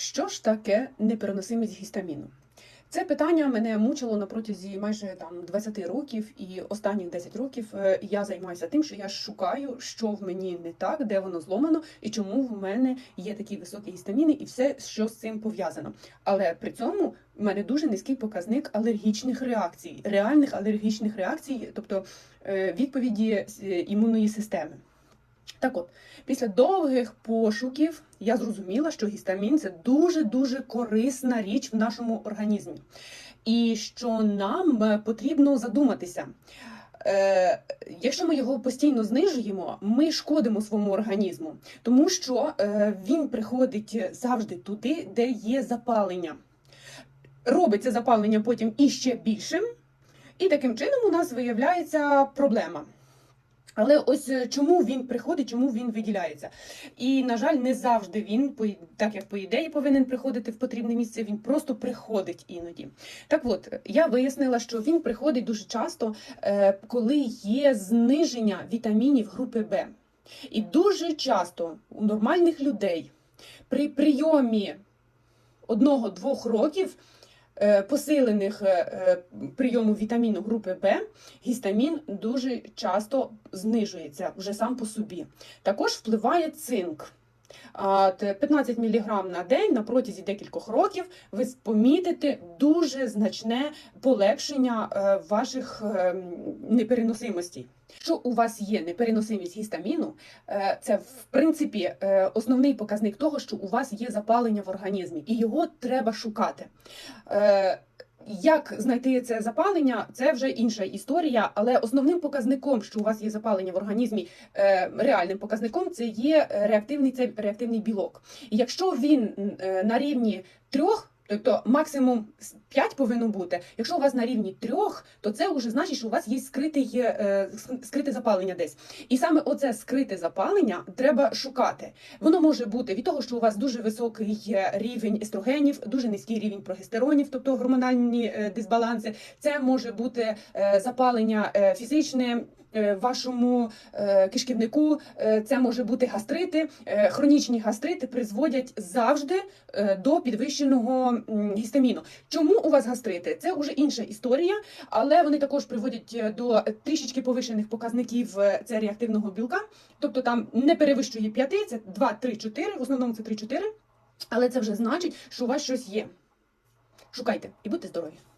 Що ж таке непереносимість гістаміну? Це питання мене мучило на протязі майже там 20 років, і останніх 10 років е, я займаюся тим, що я шукаю, що в мені не так, де воно зломано, і чому в мене є такі високі гістаміни, і все, що з цим пов'язано. Але при цьому в мене дуже низький показник алергічних реакцій, реальних алергічних реакцій, тобто е, відповіді е, імунної системи. Так от, після довгих пошуків я зрозуміла, що гістамін це дуже дуже корисна річ в нашому організмі, і що нам е, потрібно задуматися. Е, якщо ми його постійно знижуємо, ми шкодимо своєму організму, тому що е, він приходить завжди туди, де є запалення. Робиться запалення потім іще більшим, і таким чином у нас виявляється проблема. Але ось е, чому він приходить, чому він виділяється? І, на жаль, не завжди він, так як по ідеї, повинен приходити в потрібне місце, він просто приходить іноді. Так от, я вияснила, що він приходить дуже часто, е, коли є зниження вітамінів групи Б. І дуже часто у нормальних людей при прийомі одного-двох років посилених е, е, прийому вітаміну групи Б, гістамін дуже часто знижується вже сам по собі. Також впливає цинк. А, те 15 мг на день на протязі декількох років ви помітите дуже значне полегшення е, ваших е, непереносимостей. Якщо у вас є непереносимість гістаміну, е, це в принципі е, основний показник того, що у вас є запалення в організмі, і його треба шукати. Як знайти це запалення, це вже інша історія, але основним показником, що у вас є запалення в організмі, е, реальним показником, це є реактивний це реактивний білок. І якщо він е, на рівні трьох. Тобто максимум 5 повинно бути. Якщо у вас на рівні трьох, то це вже значить, що у вас є скритий, е, скрите запалення десь. І саме оце скрите запалення треба шукати. Воно може бути від того, що у вас дуже високий е, рівень естрогенів, дуже низький рівень прогестеронів, тобто гормональні е, дисбаланси. Це може бути запалення фізичне. Е, вашому е, кишківнику Е, це може бути гастрити. Хронічні гастрити призводять завжди до підвищеного гістаміну. Чому у вас гастрити? Це вже інша історія, але вони також приводять до трішечки повищених показників це реактивного білка. Тобто там не перевищує 5, це 2, 3, 4, в основному це 3, 4, але це вже значить, що у вас щось є. Шукайте і будьте здорові!